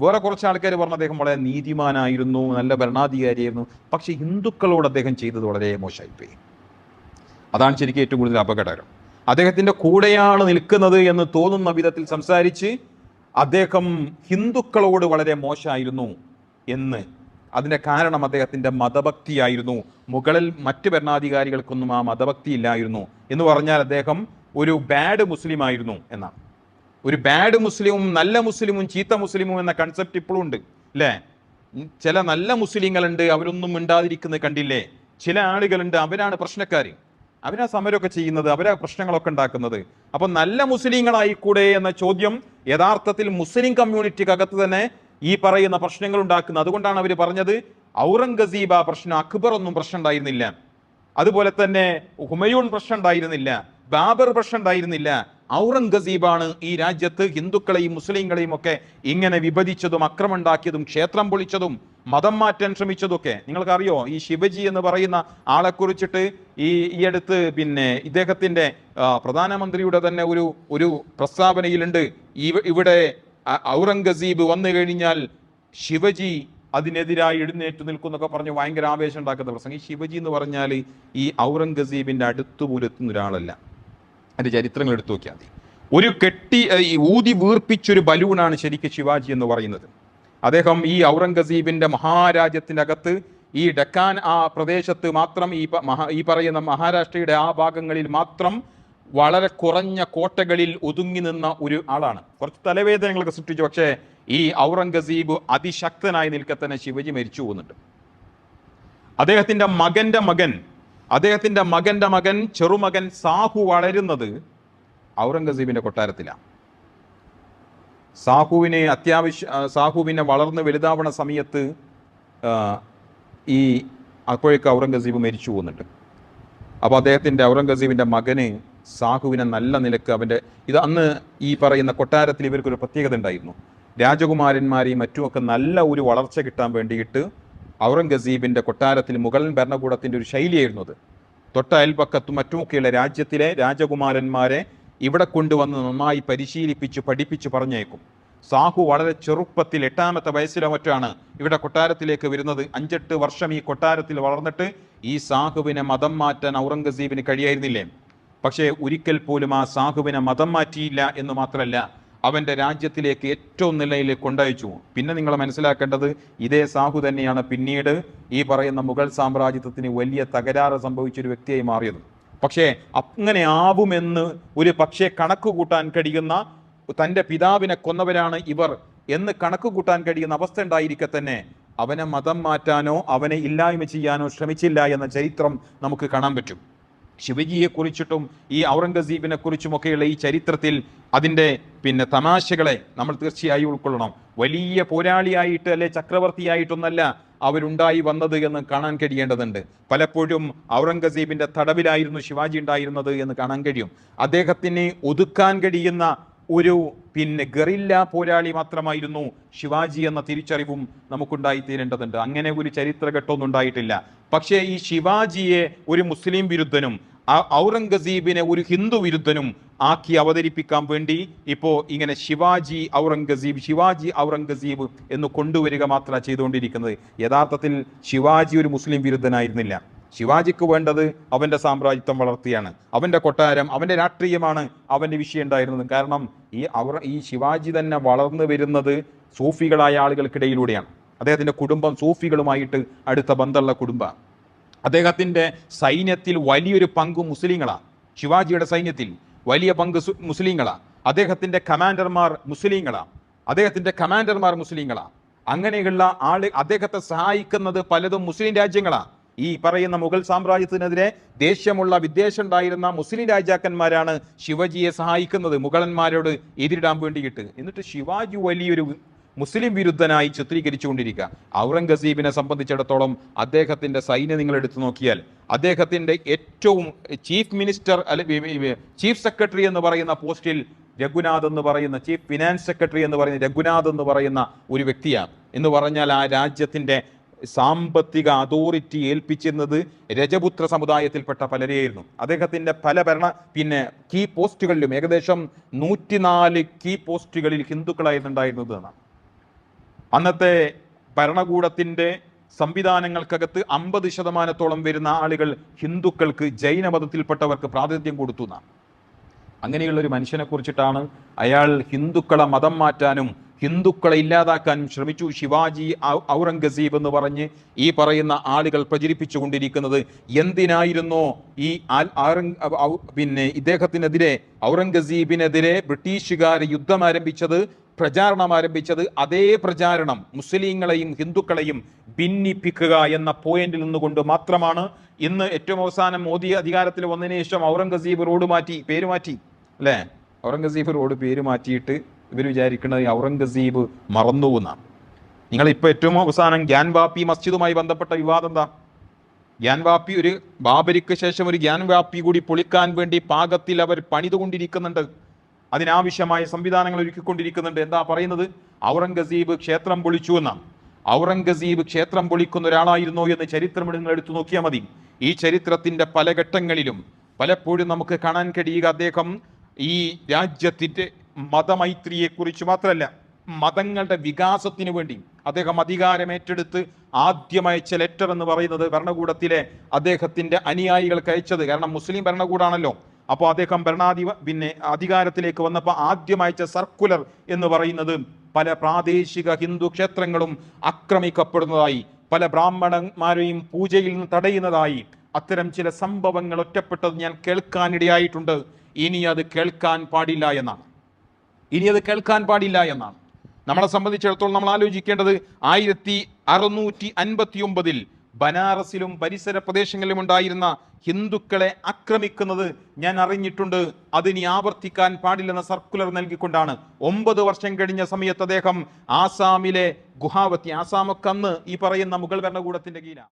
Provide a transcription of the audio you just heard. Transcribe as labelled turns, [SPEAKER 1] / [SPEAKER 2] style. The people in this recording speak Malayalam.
[SPEAKER 1] വേറെ കുറച്ച് ആൾക്കാർ പറഞ്ഞു അദ്ദേഹം വളരെ നീതിമാനായിരുന്നു നല്ല ഭരണാധികാരിയായിരുന്നു. പക്ഷെ ഹിന്ദുക്കളോട് അദ്ദേഹം ചെയ്തത് വളരെ മോശമായിപ്പോയി അതാണ് ശരിക്കും ഏറ്റവും കൂടുതൽ അപകടകരം. അദ്ദേഹത്തിന്റെ കൂടെയാണ് നിൽക്കുന്നത് എന്ന് തോന്നുന്ന വിധത്തിൽ സംസാരിച്ച് അദ്ദേഹം ഹിന്ദുക്കളോട് വളരെ മോശമായിരുന്നു എന്ന്. അതിന്റെ കാരണം അദ്ദേഹത്തിന്റെ മതഭക്തിയായിരുന്നു. മുകളിൽ മറ്റ് ഭരണാധികാരികൾക്കൊന്നും ആ മതഭക്തി ഇല്ലായിരുന്നു എന്ന് പറഞ്ഞാൽ അദ്ദേഹം ഒരു ബാഡ് മുസ്ലിം ആയിരുന്നു എന്നാണ്. ഒരു ബാഡ് മുസ്ലിമും നല്ല മുസ്ലിമും ചീത്ത മുസ്ലിമും എന്ന കൺസെപ്റ്റ് ഇപ്പോഴും ഉണ്ട് അല്ലേ ചില നല്ല മുസ്ലിങ്ങളുണ്ട് അവരൊന്നും മിണ്ടാതിരിക്കുന്നത് കണ്ടില്ലേ? ചില ആളുകളുണ്ട് അവരാണ് പ്രശ്നക്കാർ അവരാ സമരമൊക്കെ ചെയ്യുന്നത് അവരാ പ്രശ്നങ്ങളൊക്കെ ഉണ്ടാക്കുന്നത്. അപ്പൊ നല്ല മുസ്ലിങ്ങളായിക്കൂടെ എന്ന ചോദ്യം യഥാർത്ഥത്തിൽ മുസ്ലിം കമ്മ്യൂണിറ്റിക്കകത്ത് തന്നെ ഈ പറയുന്ന പ്രശ്നങ്ങൾ ഉണ്ടാക്കുന്നത് അതുകൊണ്ടാണ് അവർ പറഞ്ഞത് ഔറംഗസീബ പ്രശ്നം അക്ബർ ഒന്നും പ്രശ്നം ഉണ്ടായിരുന്നില്ല. അതുപോലെ തന്നെ ഹുമയൂൺ പ്രശ്നം ഉണ്ടായിരുന്നില്ല. ബാബർ പ്രശ്നം ഉണ്ടായിരുന്നില്ല. ഔറംഗസീബാണ് ഈ രാജ്യത്ത് ഹിന്ദുക്കളെയും മുസ്ലിങ്ങളെയും ഒക്കെ ഇങ്ങനെ വിഭജിച്ചതും അക്രമുണ്ടാക്കിയതും ക്ഷേത്രം പൊളിച്ചതും മതം മാറ്റാൻ ശ്രമിച്ചതൊക്കെ നിങ്ങൾക്കറിയോ ഈ ശിവജി എന്ന് പറയുന്ന ആളെ കുറിച്ചിട്ട് ഈ ഈ അടുത്ത് പിന്നെ ഇദ്ദേഹത്തിന്റെ പ്രധാനമന്ത്രിയുടെ തന്നെ ഒരു ഒരു പ്രസ്താവനയിലുണ്ട്. ഇവ- ഇവിടെ ഔറംഗസീബ് വന്നു കഴിഞ്ഞാൽ ശിവജി അതിനെതിരായി എഴുന്നേറ്റ് നിൽക്കുന്നൊക്കെ പറഞ്ഞ് ഭയങ്കര ആവേശം ഉണ്ടാക്കുന്ന പ്രസംഗം. ഈ ശിവജി എന്ന് പറഞ്ഞാൽ ഈ ഔറംഗസീബിന്റെ അടുത്ത് പോലും ഒരാളല്ല അതിന്റെ ചരിത്രങ്ങൾ എടുത്തു നോക്കിയാൽ മതി. ഒരു കെട്ടി ഊതി വീർപ്പിച്ചൊരു ബലൂണാണ് ശരിക്കും ശിവാജി എന്ന് പറയുന്നത്. അദ്ദേഹം ഈ ഔറംഗസീബിന്റെ മഹാരാജ്യത്തിന്റെ അകത്ത് ഈ ഡക്കാൻ ആ പ്രദേശത്ത് മാത്രം ഈ മഹാ ഈ പറയുന്ന മഹാരാഷ്ട്രയുടെ ആ ഭാഗങ്ങളിൽ മാത്രം വളരെ കുറഞ്ഞ കോട്ടകളിൽ ഒതുങ്ങി നിന്ന ഒരു ആളാണ്. കുറച്ച് തലവേദനകളൊക്കെ സൃഷ്ടിച്ചു. പക്ഷേ ഈ ഔറംഗസീബ് അതിശക്തനായി നിൽക്കെ തന്നെ ശിവജി മരിച്ചു പോകുന്നുണ്ട്. അദ്ദേഹത്തിന്റെ മകന്റെ മകൻ അദ്ദേഹത്തിന്റെ മകന്റെ മകൻ ചെറുമകൻ സാഹു വളരുന്നത് ഔറംഗസീബിന്റെ കൊട്ടാരത്തിലാണ് സാഹുവിനെ അത്യാവശ്യ സാഹുവിനെ വളർന്ന് വലുതാവണ സമയത്ത് ഈ അപ്പോഴേക്ക് ഔറംഗസീബ് മരിച്ചു പോകുന്നുണ്ട്. അപ്പോൾ അദ്ദേഹത്തിന്റെ ഔറംഗസീബിന്റെ മകന് സാഹുവിനെ നല്ല നിലയ്ക്ക് അവന്റെ ഇത് അന്ന് ഈ പറയുന്ന കൊട്ടാരത്തിൽ ഇവർക്കൊരു പ്രത്യേകത ഉണ്ടായിരുന്നു. രാജകുമാരന്മാരെയും മറ്റുമൊക്കെ നല്ല ഒരു വളർച്ച കിട്ടാൻ വേണ്ടിയിട്ട് ഔറംഗസീബിന്റെ കൊട്ടാരത്തിൽ മുഗൾ ഭരണകൂടത്തിന്റെ ഒരു ശൈലിയായിരുന്നു അത്. തൊട്ട അയൽപക്കത്തും മറ്റുമൊക്കെയുള്ള രാജ്യത്തിലെ രാജകുമാരന്മാരെ ഇവിടെ കൊണ്ടുവന്ന് നന്നായി പരിശീലിപ്പിച്ച് പഠിപ്പിച്ച് പറഞ്ഞേക്കും. സാഹു വളരെ ചെറുപ്പത്തിൽ എട്ടാമത്തെ വയസ്സിലോ മറ്റാണ് ഇവിടെ കൊട്ടാരത്തിലേക്ക് വരുന്നത്. അഞ്ചെട്ട് വർഷം ഈ കൊട്ടാരത്തിൽ വളർന്നിട്ട് ഈ സാഹുവിനെ മതം മാറ്റാൻ ഔറംഗസീബിന് കഴിയായിരുന്നില്ലേ? പക്ഷേ ഒരിക്കൽ പോലും ആ സാഹുവിനെ മതം മാറ്റിയില്ല എന്ന് മാത്രമല്ല അവന്റെ രാജ്യത്തിലേക്ക് ഏറ്റവും നിലയിൽ കൊണ്ടയച്ചു. പിന്നെ നിങ്ങൾ മനസ്സിലാക്കേണ്ടത് ഇതേ സാഹു തന്നെയാണ് പിന്നീട് ഈ പറയുന്ന മുഗൾ സാമ്രാജ്യത്വത്തിന് വലിയ തകരാറ് സംഭവിച്ചൊരു വ്യക്തിയായി മാറിയത്. പക്ഷേ അങ്ങനെ ആവുമെന്ന് ഒരു പക്ഷേ കണക്ക് കൂട്ടാൻ കഴിയുന്ന തന്റെ പിതാവിനെ കൊന്നവരാണ് ഇവർ എന്ന് കണക്ക് കൂട്ടാൻ കഴിയുന്ന അവസ്ഥ ഉണ്ടായിരിക്കെ തന്നെ അവനെ മതം മാറ്റാനോ അവനെ ഇല്ലായ്മ ചെയ്യാനോ ശ്രമിച്ചില്ല എന്ന ചരിത്രം നമുക്ക് കാണാൻ പറ്റും. ശിവജിയെ കുറിച്ചിട്ടും ഈ ഔറംഗസീബിനെ കുറിച്ചുമൊക്കെയുള്ള ഈ ചരിത്രത്തിൽ അതിന്റെ പിന്നെ തമാശകളെ നമ്മൾ തീർച്ചയായും ഉൾക്കൊള്ളണം. വലിയ പോരാളിയായിട്ട് അല്ലെ ചക്രവർത്തിയായിട്ടൊന്നല്ല അവരുണ്ടായി വന്നത് എന്ന് കാണാൻ കഴിയേണ്ടതുണ്ട്. പലപ്പോഴും ഔറംഗസീബിന്റെ തടവിലായിരുന്നു ശിവാജി ഉണ്ടായിരുന്നത് എന്ന് കാണാൻ കഴിയും. അദ്ദേഹത്തിന് ഒതുക്കാൻ കഴിയുന്ന ഒരു പിന്നെ ഗറില്ല പോരാളി മാത്രമായിരുന്നു ശിവാജി എന്ന തിരിച്ചറിവും നമുക്കുണ്ടായി തീരേണ്ടതുണ്ട്. അങ്ങനെ ഒരു ചരിത്രഘട്ടമൊന്നും ഉണ്ടായിട്ടില്ല. പക്ഷേ ഈ ശിവാജിയെ ഒരു മുസ്ലിം വിരുദ്ധനും ഔറംഗസീബിനെ ഒരു ഹിന്ദു വിരുദ്ധനും ആക്കി അവതരിപ്പിക്കാൻ വേണ്ടി ഇപ്പോ ഇങ്ങനെ ശിവാജി ഔറംഗസീബ് ശിവാജി ഔറംഗസീബ് എന്ന് കൊണ്ടുവരിക മാത്രമാണ് ചെയ്തുകൊണ്ടിരിക്കുന്നത്. യഥാർത്ഥത്തിൽ ശിവാജി ഒരു മുസ്ലിം വിരുദ്ധനായിരുന്നില്ല. ശിവാജിക്ക് വേണ്ടത് അവന്റെ സാമ്രാജ്യത്വം വളർത്തിയാണ്. അവന്റെ കൊട്ടാരം അവന്റെ രാഷ്ട്രീയമാണ് അവന്റെ വിഷയം ഉണ്ടായിരുന്നത്. കാരണം ഈ അവർ ഈ ശിവാജി തന്നെ വളർന്നു വരുന്നത് സൂഫികളായ ആളുകൾക്കിടയിലൂടെയാണ്. അദ്ദേഹത്തിന്റെ കുടുംബം സൂഫികളുമായിട്ട് അടുത്ത ബന്ധമുള്ള കുടുംബം അദ്ദേഹത്തിന്റെ സൈന്യത്തിൽ വലിയൊരു പങ്ക് മുസ്ലിങ്ങളാണ്. ശിവാജിയുടെ സൈന്യത്തിൽ വലിയ പങ്ക് മുസ്ലിങ്ങളാണ്. അദ്ദേഹത്തിന്റെ കമാൻഡർമാർ മുസ്ലിങ്ങളാണ്. അദ്ദേഹത്തിന്റെ കമാൻഡർമാർ മുസ്ലിങ്ങളാണ്. അങ്ങനെയുള്ള ആൾ അദ്ദേഹത്തെ സഹായിക്കുന്നത് പലതും മുസ്ലിം രാജ്യങ്ങളാണ്. ഈ പറയുന്ന മുഗൾ സാമ്രാജ്യത്തിനെതിരെ ദേഷ്യമുള്ള വിദ്വേഷം ഉണ്ടായിരുന്ന മുസ്ലിം രാജാക്കന്മാരാണ് ശിവജിയെ സഹായിക്കുന്നത് മുഗളന്മാരോട് എതിരിടാൻ വേണ്ടിയിട്ട്. എന്നിട്ട് ശിവാജി വലിയൊരു മുസ്ലിം വിരുദ്ധനായി ചിത്രീകരിച്ചുകൊണ്ടിരിക്കുക. ഔറംഗസീബിനെ സംബന്ധിച്ചിടത്തോളം അദ്ദേഹത്തിന്റെ സൈന്യം നിങ്ങൾ എടുത്തു നോക്കിയാൽ അദ്ദേഹത്തിന്റെ ഏറ്റവും ചീഫ് മിനിസ്റ്റർ അല്ലെ ചീഫ് സെക്രട്ടറി എന്ന് പറയുന്ന പോസ്റ്റിൽ രഘുനാഥ് എന്ന് പറയുന്ന ചീഫ് ഫിനാൻസ് സെക്രട്ടറി എന്ന് പറയുന്ന രഘുനാഥ് എന്ന് പറയുന്ന ഒരു വ്യക്തിയാണ്. എന്ന് പറഞ്ഞാൽ ആ രാജ്യത്തിന്റെ സാമ്പത്തിക അതോറിറ്റി ഏൽപ്പിച്ചിരുന്നത് രജപുത്ര സമുദായത്തിൽപ്പെട്ട പലരെയായിരുന്നു. അദ്ദേഹത്തിന്റെ പല ഭരണ പിന്നെ കീ പോസ്റ്റുകളിലും ഏകദേശം നൂറ്റിനാല് കീ പോസ്റ്റുകളിൽ ഹിന്ദുക്കളായിരുന്നുണ്ടായിരുന്നത് എന്നാണ്. അന്നത്തെ ഭരണകൂടത്തിന്റെ സംവിധാനങ്ങൾക്കകത്ത് അമ്പത് ശതമാനത്തോളം വരുന്ന ആളുകൾ ഹിന്ദുക്കൾക്ക് ജൈനമതത്തിൽപ്പെട്ടവർക്ക് പ്രാതിനിധ്യം കൊടുത്തു എന്നാണ്. അങ്ങനെയുള്ള ഒരു മനുഷ്യനെ കുറിച്ചിട്ടാണ് അയാൾ ഹിന്ദുക്കളെ മതം മാറ്റാനും ഹിന്ദുക്കളെ ഇല്ലാതാക്കാൻ ശ്രമിച്ചു. ശിവാജി ഔറംഗസീബ് എന്ന് പറഞ്ഞ് ഈ പറയുന്ന ആളുകൾ പ്രചരിപ്പിച്ചു കൊണ്ടിരിക്കുന്നത് എന്തിനായിരുന്നോ? ഈ പിന്നെ ഇദ്ദേഹത്തിനെതിരെ ഔറംഗസീബിനെതിരെ ബ്രിട്ടീഷുകാർ യുദ്ധം ആരംഭിച്ചത് പ്രചാരണം ആരംഭിച്ചത് അതേ പ്രചാരണം മുസ്ലിങ്ങളെയും ഹിന്ദുക്കളെയും ഭിന്നിപ്പിക്കുക എന്ന പോയിന്റിൽ നിന്നുകൊണ്ട് മാത്രമാണ്. ഇന്ന് ഏറ്റവും അവസാനം മോദി അധികാരത്തിൽ വന്നതിന് ശേഷം ഔറംഗസീബ് റോഡ് മാറ്റി പേര് മാറ്റി അല്ലേ? ഔറംഗസീബ് റോഡ് പേര് മാറ്റിയിട്ട് ഇവർ വിചാരിക്കുന്നത് ഔറംഗസീബ് മറന്നു നിങ്ങൾ ഇപ്പോൾ ഏറ്റവും അവസാനം ഗ്യാൻവാപ്പി മസ്ജിദുമായി ബന്ധപ്പെട്ട വിവാദം എന്താ? ഗ്യാൻവാപ്പി ഒരു ബാബരിക്ക് ശേഷം ഒരു ഗ്യാൻവാപ്പി കൂടി പൊളിക്കാൻ വേണ്ടി പാകത്തിൽ അവർ പണിതുകൊണ്ടിരിക്കുന്നുണ്ട്. അതിനാവശ്യമായ സംവിധാനങ്ങൾ ഒരുക്കിക്കൊണ്ടിരിക്കുന്നുണ്ട്. എന്താ പറയുന്നത്? ഔറംഗസീബ് ക്ഷേത്രം പൊളിച്ചു എന്നാണ്. ഔറംഗസീബ് ക്ഷേത്രം പൊളിക്കുന്ന ഒരാളായിരുന്നു എന്ന് ചരിത്രം നിങ്ങൾ എടുത്തു നോക്കിയാൽ മതി. ഈ ചരിത്രത്തിന്റെ പല ഘട്ടങ്ങളിലും പലപ്പോഴും നമുക്ക് കാണാൻ കഴിയുക അദ്ദേഹം ഈ രാജ്യത്തിന്റെ മതമൈത്രിയെക്കുറിച്ച് മാത്രമല്ല മതങ്ങളുടെ വികാസത്തിന് വേണ്ടി അദ്ദേഹം അധികാരം ഏറ്റെടുത്ത് ആദ്യമയച്ച ലെറ്റർ എന്ന് പറയുന്നത് ഭരണകൂടത്തിലെ അദ്ദേഹത്തിന്റെ അനുയായികൾക്ക് അയച്ചത്. കാരണം മുസ്ലിം ഭരണകൂടാണല്ലോ. അപ്പോൾ അദ്ദേഹം ഭരണാധിപ പിന്നെ അധികാരത്തിലേക്ക് വന്നപ്പോൾ ആദ്യമയച്ച സർക്കുലർ എന്ന് പറയുന്നത് പല പ്രാദേശിക ഹിന്ദു ക്ഷേത്രങ്ങളും ആക്രമിക്കപ്പെടുന്നതായി പല ബ്രാഹ്മണന്മാരെയും പൂജയിൽ നിന്ന് തടയുന്നതായി അത്തരം ചില സംഭവങ്ങൾ ഒറ്റപ്പെട്ടത് ഞാൻ കേൾക്കാനിടയായിട്ടുണ്ട്. ഇനി അത് കേൾക്കാൻ പാടില്ല എന്നാണ്. ഇനി അത് കേൾക്കാൻ പാടില്ല എന്നാണ്. നമ്മളെ സംബന്ധിച്ചിടത്തോളം നമ്മൾ ആലോചിക്കേണ്ടത് ആയിരത്തി അറുന്നൂറ്റി അൻപത്തി ഒമ്പതിൽ ബനാറസിലും പരിസര പ്രദേശങ്ങളിലും ഉണ്ടായിരുന്ന ഹിന്ദുക്കളെ ആക്രമിക്കുന്നത് ഞാൻ അറിഞ്ഞിട്ടുണ്ട്. അതിനി ആവർത്തിക്കാൻ പാടില്ലെന്ന സർക്കുലർ നൽകിക്കൊണ്ടാണ്. ഒമ്പത് വർഷം കഴിഞ്ഞ സമയത്ത് അദ്ദേഹം ആസാമിലെ ഗുഹാവത്തി ആസാമൊക്കെ അന്ന് ഈ പറയുന്ന മുഗൾ ഭരണകൂടത്തിന്റെ കീഴിലാണ്.